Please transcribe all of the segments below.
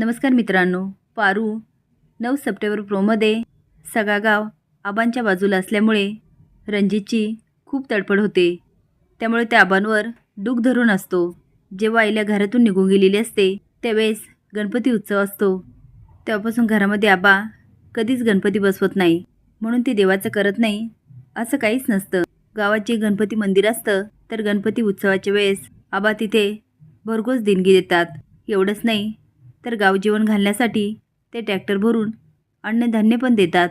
नमस्कार मित्रांनो. पारू नऊ सप्टेंबर प्रोमध्ये सगळा गाव आबांच्या बाजूला असल्यामुळे रणजितची खूप तडफड होते. त्यामुळे त्या आबांवर डूक धरून असतो. जेव्हा आईला घरातून निघून गेलेली असते त्यावेळेस गणपती उत्सव असतो. तेव्हापासून घरामध्ये आबा कधीच गणपती बसवत नाही. म्हणून ते देवाचं करत नाही असं काहीच नसतं. गावात जे गणपती मंदिर असतं तर गणपती उत्सवाच्या वेळेस आबा तिथे भरघोस देणगी देतात. एवढंच नाही तर गाव जेवण घालण्यासाठी ते ट्रॅक्टर भरून अन्नधान्य पण देतात.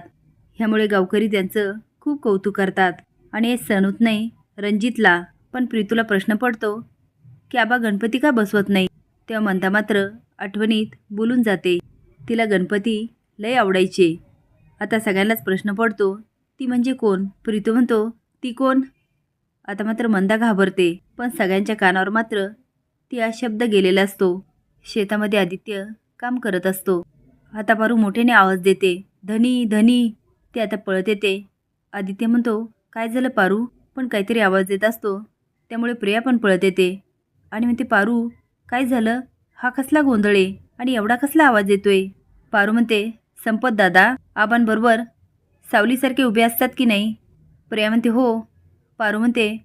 ह्यामुळे गावकरी त्यांचं खूप कौतुक करतात. आणि हे सण होत नाही रणजितला पण प्रीतूला प्रश्न पडतो की आबा गणपती का बसवत नाही? तेव्हा म्हणता मात्र आठवणीत बोलून जाते तिला गणपती लय आवडायचे. आता सगळ्यांनाच प्रश्न पडतो ती म्हणजे कोण? प्रीतू म्हणतो ती कोण? आता मात्र मंदा घाबरते पण सगळ्यांच्या कानावर मात्र ती हा शब्द गेलेला असतो. शेतामध्ये आदित्य काम करत असतो. आता पारू मोठ्याने आवाज देते. धनी धनी. ते आता पळत येते. आदित्य म्हणतो काय झालं पारू? पण काहीतरी आवाज देत असतो. त्यामुळे प्रिया पण पळत येते. आणि म्हणते पारू काय झालं? हा कसला गोंधळ आहे? आणि एवढा कसला आवाज येतोय पारू म्हणते संपत दादा आबांबरोबर सावलीसारखे उभे असतात की नाही? प्रिया म्हणते हो. पारू म्हणते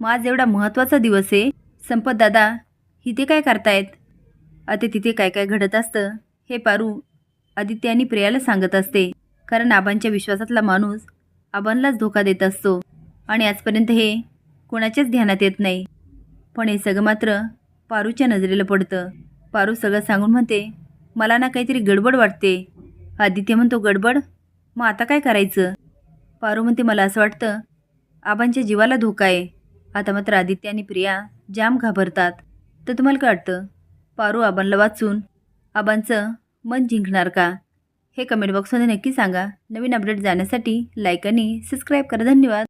मग आज एवढा महत्त्वाचा दिवस आहे. संपत दादा इथे काय करतायत? आता तिथे काय काय घडत असतं हे पारू आदित्य आणि प्रियाला सांगत असते. कारण आबांच्या विश्वासातला माणूस आबांनाच धोका देत असतो. आणि आजपर्यंत हे कोणाच्याच ध्यानात येत नाही. पण हे सगळं मात्र पारूच्या नजरेला पडतं. पारू सगळं सांगून म्हणते मला ना काहीतरी गडबड वाटते. आदित्य म्हणतो गडबड? मग आता काय करायचं? पारू म्हणते मला असं वाटतं आबांच्या जीवाला धोका आहे. आता मात्र आदित्य आणि प्रिया जाम घाबरतात. तर तुम्हाला काय वाटतं? पारू आबांला वाचून. आबांचं मन जिंकणार का? हे कमेंट बॉक्समध्ये नक्की सांगा. नवीन अपडेट जाण्यासाठी लाईक आणि सबस्क्राईब करा. धन्यवाद.